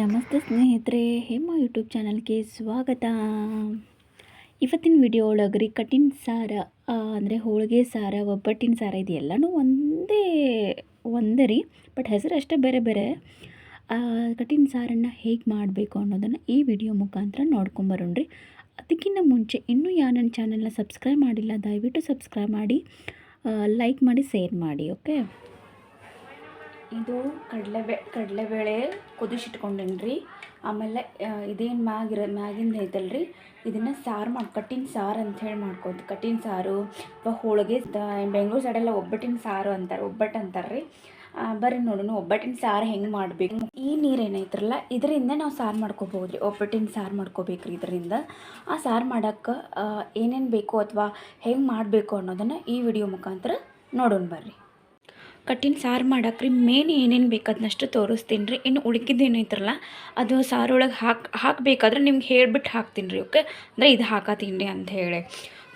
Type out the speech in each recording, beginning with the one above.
ನಮಸ್ತೆ ಸ್ನೇಹಿತರೆ, ಹೇಮ ಯೂಟ್ಯೂಬ್ ಚಾನಲ್ಗೆ ಸ್ವಾಗತ. ಇವತ್ತಿನ ವಿಡಿಯೋ ಒಳಗೆ ರೀ ಕಠಿಣ ಸಾರ ಅಂದರೆ ಹೋಳಿಗೆ ಸಾರ, ಒಬ್ಬಟ್ಟಿನ ಸಾರ ಇದು ಎಲ್ಲನೂ ಒಂದೇ ಒಂದೇ ರೀ. ಬಟ್ ಹೆಸರು ಅಷ್ಟೇ ಬೇರೆ ಬೇರೆ. ಕಠಿಣ ಸಾರನ್ನು ಹೇಗೆ ಮಾಡಬೇಕು ಅನ್ನೋದನ್ನು ಈ ವಿಡಿಯೋ ಮುಖಾಂತರ ನೋಡ್ಕೊಂಬರೋಣ್ರಿ ಅದಕ್ಕಿಂತ ಮುಂಚೆ ಇನ್ನೂ ಯಾ ನನ್ನ ಚಾನಲ್ನ ಸಬ್ಸ್ಕ್ರೈಬ್ ಮಾಡಿಲ್ಲ, ದಯವಿಟ್ಟು ಸಬ್ಸ್ಕ್ರೈಬ್ ಮಾಡಿ ಲೈಕ್ ಮಾಡಿ ಶೇರ್ ಮಾಡಿ ಓಕೆ ಇದು ಕಡಲೆಬೇ ಕಡಲೆಬೇಳೆ ಕುದಿಸಿಟ್ಕೊಂಡೇನಿ ರೀ ಆಮೇಲೆ ಇದೇನು ಮ್ಯಾಗಿರ ಮ್ಯಾಗಿಂದ ಐತಲ್ರಿ. ಇದನ್ನು ಸಾರು ಮಾಡಿ ಕಟ್ಟಿನ ಸಾರು ಅಂತ ಹೇಳಿ ಮಾಡ್ಕೋದು ಕಟ್ಟಿನ ಸಾರು ಅಥವಾ ಹೋಳಿಗೆ ಬೆಂಗಳೂರು ಸೈಡೆಲ್ಲ ಒಬ್ಬಟ್ಟಿನ ಸಾರು ಅಂತಾರೆ ಒಬ್ಬಟ್ಟು ಅಂತಾರೆ ರೀ ಬರ್ರಿ ನೋಡೋಣ ಒಬ್ಬಟ್ಟಿನ ಸಾರು ಹೆಂಗೆ ಮಾಡಬೇಕು? ಈ ನೀರು ಏನೈತ್ರಲ್ಲ, ಇದರಿಂದ ನಾವು ಸಾರು ಮಾಡ್ಕೋಬೋದು ರೀ ಒಬ್ಬಟ್ಟಿನ ಸಾರು ಮಾಡ್ಕೋಬೇಕು ರೀ ಇದರಿಂದ. ಆ ಸಾರು ಮಾಡೋಕ್ಕೆ ಏನೇನು ಬೇಕು ಅಥವಾ ಹೆಂಗೆ ಮಾಡಬೇಕು ಅನ್ನೋದನ್ನು ಈ ವಿಡಿಯೋ ಮುಖಾಂತರ ನೋಡೋಣ ಬರ್ರಿ. ಕಟ್ಟಿನ ಸಾರು ಮಾಡಕ್ಕೆ ರೀ ಮೇನ್ ಏನೇನು ಬೇಕು ಅದನ್ನಷ್ಟು ತೋರಿಸ್ತೀನಿ ರೀ ಇನ್ನು ಉಳಿಕಿದ್ದೇನು ಏನೈತ್ರಲ್ಲ ಅದು ಸಾರೊಳಗೆ ಹಾಕಿ, ಹಾಕಬೇಕಾದ್ರೆ ನಿಮ್ಗೆ ಹೇಳ್ಬಿಟ್ಟು ಹಾಕ್ತೀನಿ ರೀ ಓಕೆ? ಅಂದರೆ ಇದು ಹಾಕತ್ತೀನಿ ರೀ ಅಂತ ಹೇಳಿ.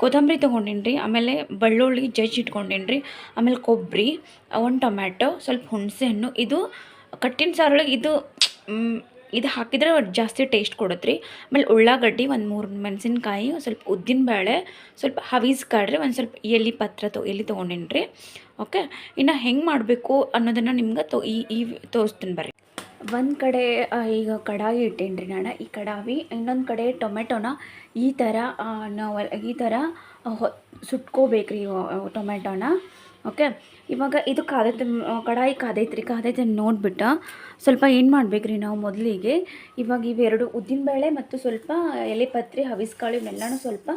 ಕೊತ್ತಂಬರಿ ತೊಗೊಂಡಿನಿ ರೀ ಆಮೇಲೆ ಬೆಳ್ಳುಳ್ಳಿ ಜಜ್ಜಿ ಇಟ್ಕೊಂಡಿನಿ ರೀ ಆಮೇಲೆ ಕೊಬ್ಬರಿ ಒಂದು ಟೊಮ್ಯಾಟೊ, ಸ್ವಲ್ಪ ಹುಣಸೆ ಹಣ್ಣು ಇದು ಕಟ್ಟಿನ ಸಾರೊಳಗೆ ಇದು ಇದು ಹಾಕಿದ್ರೆ ಜಾಸ್ತಿ ಟೇಸ್ಟ್ ಕೊಡುತ್ತೆ ರೀ. ಆಮೇಲೆ ಉಳ್ಳಾಗಡ್ಡಿ ಒಂದು ಮೂರು ಮೆಣಸಿನ್ಕಾಯಿ ಸ್ವಲ್ಪ ಉದ್ದಿನಬೇಳೆ ಸ್ವಲ್ಪ ಹವೀಸ್ ಕಾಡ್ರಿ ಒಂದು ಸ್ವಲ್ಪ ಎಲೆ ಪತ್ರ ತೊ, ಎಲೆ ತೊಗೊಂಡಿನ್ರಿ ಓಕೆ ಇನ್ನು ಹೆಂಗೆ ಮಾಡಬೇಕು ಅನ್ನೋದನ್ನು ನಿಮ್ಗೆ ತೊ, ಈ ಈ ತೋರಿಸ್ತೀನಿ ಬರ್ರಿ. ಒಂದು ಕಡೆ ಈಗ ಕಡಾಯಿ ಇಟ್ಟೇನ್ರಿ ನಾನು. ಈ ಕಡಾಯಿ ಇನ್ನೊಂದು ಕಡೆ ಟೊಮೆಟೊನ ಈ ಥರ ನಾವು ಈ ಥರ ಹೊ ಸುಟ್ಕೋಬೇಕು ರೀ ಟೊಮೆಟೊನ. ಓಕೆ ಇವಾಗ ಇದು ಕಾದೈತೆ ಕಡಾಯಿ ಕಾದೈತೆ ರೀ ಕಾದೈತೆ ನೋಡಿಬಿಟ್ಟು ಸ್ವಲ್ಪ ಏನು ಮಾಡಬೇಕ್ರಿ ನಾವು ಮೊದಲಿಗೆ? ಇವಾಗ ಇವೆರಡು ಉದ್ದಿನಬೇಳೆ ಮತ್ತು ಸ್ವಲ್ಪ ಎಲೆ ಪತ್ರಿ, ಹವಿಸ್ಕಾಳು ಇವೆಲ್ಲನೂ ಸ್ವಲ್ಪ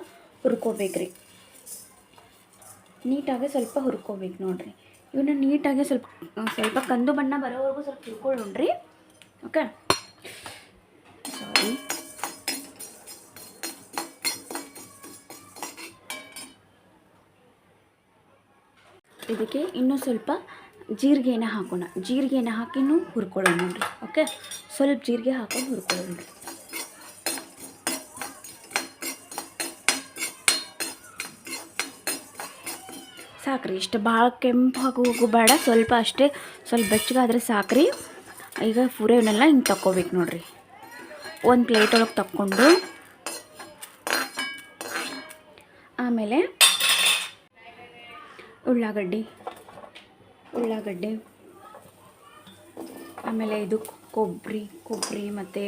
ಹುರ್ಕೋಬೇಕು ರೀ ನೀಟಾಗಿ ಸ್ವಲ್ಪ ಹುರ್ಕೋಬೇಕು ನೋಡಿರಿ. ಇವನ್ನ ನೀಟಾಗಿ ಸ್ವಲ್ಪ ಸ್ವಲ್ಪ ಕಂದು ಬಣ್ಣ ಬರೋವರೆಗೂ ಸ್ವಲ್ಪ ಹುರ್ಕೊಳ್ಳೋಣ್ರಿ. ಓಕೆ ಸಾರಿ ಇದಕ್ಕೆ ಇನ್ನೂ ಸ್ವಲ್ಪ ಜೀರಿಗೆನ ಹಾಕೋಣ. ಜೀರಿಗೆನ ಹಾಕಿನೂ ಹುರ್ಕೊಳ್ಳೋಣ ನೋಡಿರಿ. ಓಕೆ? ಸ್ವಲ್ಪ ಜೀರಿಗೆ ಹಾಕೊಂಡು ಹುರ್ಕೊಳ್ಳೋಣ ಸಾಕ್ರಿ, ಇಷ್ಟು ಭಾಳ ಕೆಂಪು ಹೋಗು ಬೇಡ ಸ್ವಲ್ಪ ಅಷ್ಟೇ, ಸ್ವಲ್ಪ ಬೆಚ್ಚಗಾದ್ರೆ ಸಾಕ್ರಿ. ಈಗ ಪೂರೆವನ್ನೆಲ್ಲ ಹಿಂಗೆ ತಕ್ಕೋಬೇಕು ನೋಡಿರಿ. ಒಂದು ಪ್ಲೇಟ್ ಒಳಗೆ ತಕ್ಕೊಂಡು, ಆಮೇಲೆ ಉಳ್ಳಾಗಡ್ಡಿ. ಉಳ್ಳಾಗಡ್ಡೆ. ಆಮೇಲೆ ಇದು ಕೊಬ್ಬರಿ ಕೊಬ್ಬರಿ ಮತ್ತು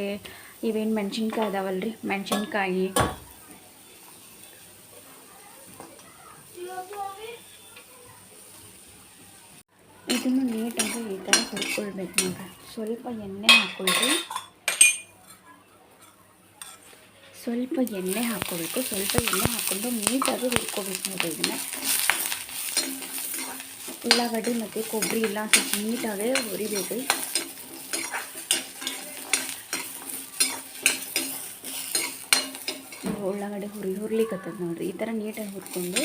ಇವೇನು ಮೆಣಸಿನ್ಕಾಯಿ ಅದಾವಲ್ರಿ? ಮೆಣಸಿನ್ಕಾಯಿ. ಇದನ್ನು ನೀಟಾಗಿ ಈ ಥರ ಹುರ್ಕೊಳ್ಬೇಕು ನೋಡ್ರಿ ಸ್ವಲ್ಪ ಎಣ್ಣೆ ಹಾಕ್ಕೊಳ್ರಿ ಸ್ವಲ್ಪ ಎಣ್ಣೆ ಹಾಕ್ಕೋಬೇಕು ಸ್ವಲ್ಪ ಎಣ್ಣೆ ಹಾಕ್ಕೊಂಡು ನೀಟಾಗಿ ಹುರ್ಕೋಬೇಕು ನೋಡ್ರಿ ಇದನ್ನು. ಉಳ್ಳಾಗಡ್ಡಿ ಮತ್ತು ಕೊಬ್ಬರಿ ಎಲ್ಲ ಸ್ವಲ್ಪ ನೀಟಾಗಿ ಹುರಿಬೇಕು. ಉಳ್ಳಾಗಡ್ಡಿ ಹುರಿ ಹುರ್ಲಿಕ್ಕತ್ತದ ನೋಡ್ರಿ, ಈ ಥರ ನೀಟಾಗಿ ಹುರ್ಕೊಂಡು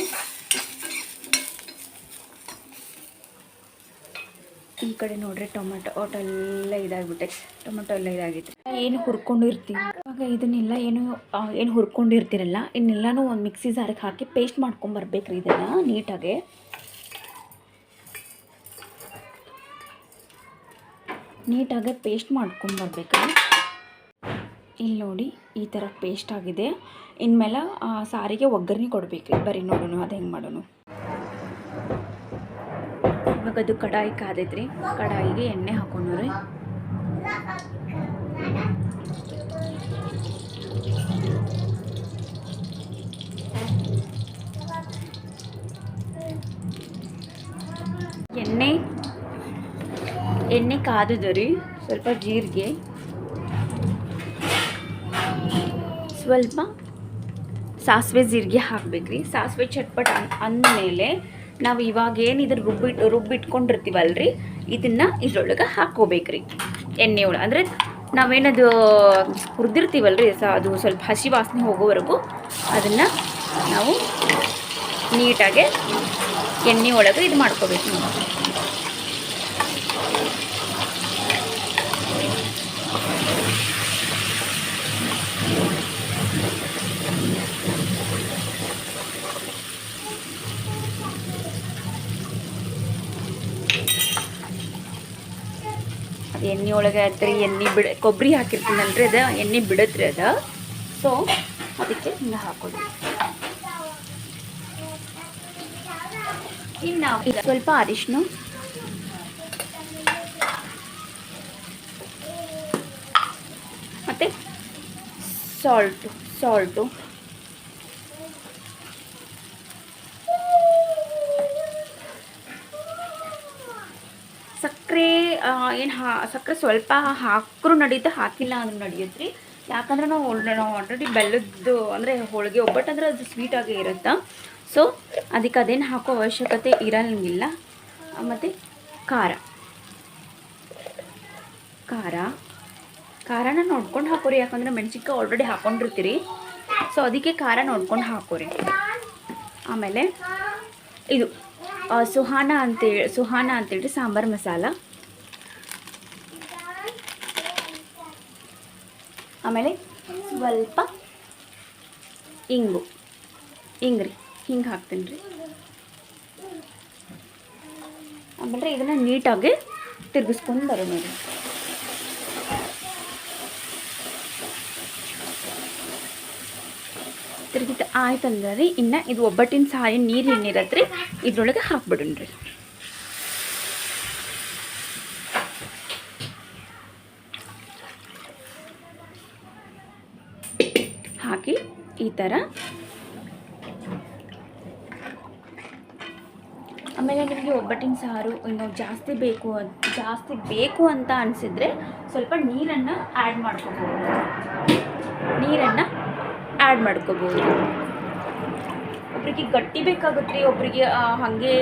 ಈ ಕಡೆ ನೋಡ್ರಿ ಟೊಮೆಟೊ ಒಟ್ಟು ಎಲ್ಲ ಇದಾಗ್ಬಿಟ್ಟೆ ಟೊಮೆಟೊ ಎಲ್ಲ ಇದಾಗೈತೆ ಏನು ಹುರ್ಕೊಂಡಿರ್ತೀವಿ ಇವಾಗ ಇದನ್ನೆಲ್ಲ ಏನು ಏನು ಹುರ್ಕೊಂಡಿರ್ತೀರಲ್ಲ, ಇನ್ನೆಲ್ಲನೂ ಒಂದು ಮಿಕ್ಸಿ ಜಾರಿಗೆ ಹಾಕಿ ಪೇಸ್ಟ್ ಮಾಡ್ಕೊಂಬರ್ಬೇಕ್ರಿ ಇದನ್ನು ನೀಟಾಗಿ. ನೀಟಾಗಿ ಪೇಸ್ಟ್ ಮಾಡ್ಕೊಂಬರ್ಬೇಕ್ರಿ ಇಲ್ಲಿ ನೋಡಿ ಈ ಥರ ಪೇಸ್ಟ್ ಆಗಿದೆ. ಇನ್ಮೇಲೆ ಸಾರಿಗೆ ಒಗ್ಗರಣೆ ಕೊಡಬೇಕು. ಬರೀ ನೋಡೋಣ ಅದು ಹೆಂಗೆ ಮಾಡೋಣ ಇವಾಗ ಅದು ಕಡಾಯಿ ಕಾದೈತ್ರಿ. ಕಡಾಯಿಗೆ ಎಣ್ಣೆ ಹಾಕೊಂಡ್ರಿ ಎಣ್ಣೆ ಎಣ್ಣೆ ಕಾದದ ರೀ, ಸ್ವಲ್ಪ ಜೀರಿಗೆ. ಸ್ವಲ್ಪ ಸಾಸಿವೆ ಜೀರಿಗೆ ಹಾಕ್ಬೇಕ್ರಿ ಸಾಸಿವೆ ಚಟ್ಪಟ್ ಅಂದಮೇಲೆ ನಾವು ಇವಾಗ ಏನು ಇದ್ರ ರುಬ್ಬಿಟ್ಟು ರುಬ್ಬಿಟ್ಕೊಂಡಿರ್ತೀವಲ್ರಿ ಇದನ್ನು ಇದ್ರೊಳಗೆ ಹಾಕ್ಕೋಬೇಕ್ರಿ ಎಣ್ಣೆ ಒಳಗೆ, ಅಂದರೆ ನಾವೇನದು ಹುರಿದಿರ್ತೀವಲ್ರಿ ಸ ಅದು ಸ್ವಲ್ಪ ಹಸಿ ವಾಸನೆ ಹೋಗೋವರೆಗೂ ಅದನ್ನು ನಾವು ನೀಟಾಗೆ ಎಣ್ಣೆ ಒಳಗೆ ಇದು ಮಾಡ್ಕೋಬೇಕು. ಎಣ್ಣೆ ಒಳಗೆ ಆದ್ರೆ ಎಣ್ಣೆ ಬಿಡ, ಕೊಬ್ಬರಿ ಹಾಕಿರ್ತೀನಲ್ರಿ ಅದು, ಎಣ್ಣೆ ಬಿಡತ್ರಿ ಅದ. ಸೊ ಅದಕ್ಕೆ ಹಿಂಗೆ ಹಾಕೋದು. ಇನ್ನು ಸ್ವಲ್ಪ ಅರಿಶಿನ ಮತ್ತು ಸಾಲ್ಟು ಸಾಲ್ಟು ಸಕ್ಕರೆ ಏನು ಹಾ, ಸಕ್ಕರೆ ಸ್ವಲ್ಪ ಹಾಕ್ರೂ ನಡೀತಾ ಹಾಕಿಲ್ಲ ಅಂದ್ರೂ ನಡೆಯುತ್ತೆ ರೀ ಯಾಕಂದ್ರೆ ನಾವು ನಾವು ಆಲ್ರೆಡಿ ಬೆಲ್ಲದ್ದು ಅಂದರೆ ಹೋಳಿಗೆ ಒಬ್ಬಟ್ಟು ಅಂದರೆ ಅದು ಸ್ವೀಟಾಗೇ ಇರುತ್ತೆ. ಸೊ ಅದಕ್ಕೆ ಅದೇನು ಹಾಕೋ ಅವಶ್ಯಕತೆ ಇರಂಗಿಲ್ಲ ಮತ್ತು ಖಾರ. ಖಾರ. ಖಾರನ ನೋಡ್ಕೊಂಡು ಹಾಕೋರಿ, ಯಾಕಂದ್ರೆ ಮೆಣಸಿನ್ಕಾಯಿ ಆಲ್ರೆಡಿ ಹಾಕೊಂಡಿರ್ತೀರಿ. ಸೊ ಅದಕ್ಕೆ ಖಾರ ನೋಡ್ಕೊಂಡು ಹಾಕೋರಿ. ಆಮೇಲೆ ಇದು ಸುಹಾನ ಅಂತೇಳಿ ಸುಹಾನ ಅಂತೇಳಿ ಸಾಂಬಾರು ಮಸಾಲ. ಆಮೇಲೆ ಸ್ವಲ್ಪ ಇಂಗು. ಇಂಗ್ರಿ ಹಿಂಗೆ ಹಾಕ್ತೀನಿ ರೀ. ಆಮೇಲೆ ಇದನ್ನು ನೀಟಾಗಿ ತಿರ್ಗಿಸ್ಕೊಂಡು ಬರೋಣ ರೀ. ತಿರುಗಿದ ಆಯ್ತಂದ್ರೆ ರೀ, ಇನ್ನು ಇದು ಒಬ್ಬಟ್ಟಿನ ಸಹಾಯ ನೀರು ಏನಿರತ್ತೆ ರೀ, ಇದ್ರೊಳಗೆ ಹಾಕ್ಬಿಡೋಣ ರೀ ಹಾಕಿ ಈ ಥರ. ಆಮೇಲೆ ನಿಮಗೆ ಒಬ್ಬಟ್ಟಿನ ಸಾರು ಇನ್ನು ಜಾಸ್ತಿ ಬೇಕು ಜಾಸ್ತಿ ಬೇಕು ಅಂತ ಅನಿಸಿದರೆ ಸ್ವಲ್ಪ ನೀರನ್ನು ಆ್ಯಡ್ ಮಾಡ್ಕೋಬೋದು. ನೀರನ್ನು ಆ್ಯಡ್ ಮಾಡ್ಕೋಬೋದು. ಒಬ್ರಿಗೆ ಗಟ್ಟಿ ಬೇಕಾಗುತ್ತೆ ರೀ, ಒಬ್ರಿಗೆ ಹಾಗೆ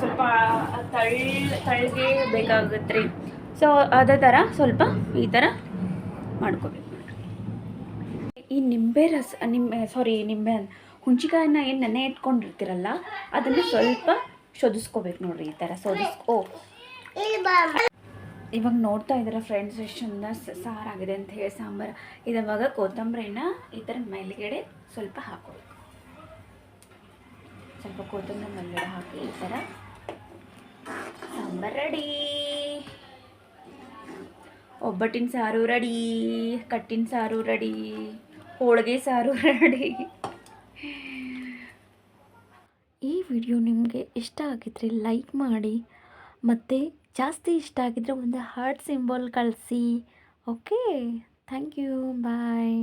ಸ್ವಲ್ಪ ತಳ್ ತಳ್ಳಗೆ ಬೇಕಾಗುತ್ತೆ ರೀ. ಸೊ ಅದೇ ಥರ ಸ್ವಲ್ಪ ಈ ಥರ ಮಾಡ್ಕೋಬೇಕು. ಈ ನಿಂಬೆ ರಸ, ನಿಂಬೆ ಸಾರಿ ನಿಂಬೆ ಹುಣ್ಚಿಕಾಯನ್ನ ಏನು ನೆನೆ ಇಟ್ಕೊಂಡಿರ್ತೀರಲ್ಲ, ಅದನ್ನು ಸ್ವಲ್ಪ ಶೋಧಿಸ್ಕೋಬೇಕು ನೋಡ್ರಿ ಈ ಥರ ಶೋಧಿಸ್ಕೋ ಇವಾಗ ನೋಡ್ತಾ ಇದ್ದೀರ ಫ್ರೆಂಡ್ಸ್ ಎಷ್ಟು ಚಂದ ಸ- ಸಾರಾಗಿದೆ ಅಂತ ಹೇಳಿ ಸಾಂಬಾರು. ಇದಾವಾಗ ಕೊತ್ತಂಬರಿನ ಈ ಥರ ಮೇಲ್ಗಡೆ ಸ್ವಲ್ಪ ಹಾಕೋಬೇಕು ಸ್ವಲ್ಪ ಕೊತ್ತಂಬರಿ ಮೇಲ್ಗಡೆ ಹಾಕಿ ಈ ಥರ ಸಾಂಬಾರು ರೆಡಿ. ಒಬ್ಬಟ್ಟಿನ ಸಾರು ರೆಡಿ, ಕಟ್ಟಿನ ಸಾರು ರೆಡಿ. ಹೋಳಿಗೆ, ಸಾರು, ರೆಡಿ. ಈ ವಿಡಿಯೋ ನಿಮಗೆ ಇಷ್ಟ ಆಗಿದ್ರೆ ಲೈಕ್ ಮಾಡಿ, ಮತ್ತು ಜಾಸ್ತಿ ಇಷ್ಟ ಆಗಿದ್ರೆ ಒಂದು ಹಾರ್ಟ್ ಸಿಂಬಲ್ ಕಳಿಸಿ. Okay thank you bye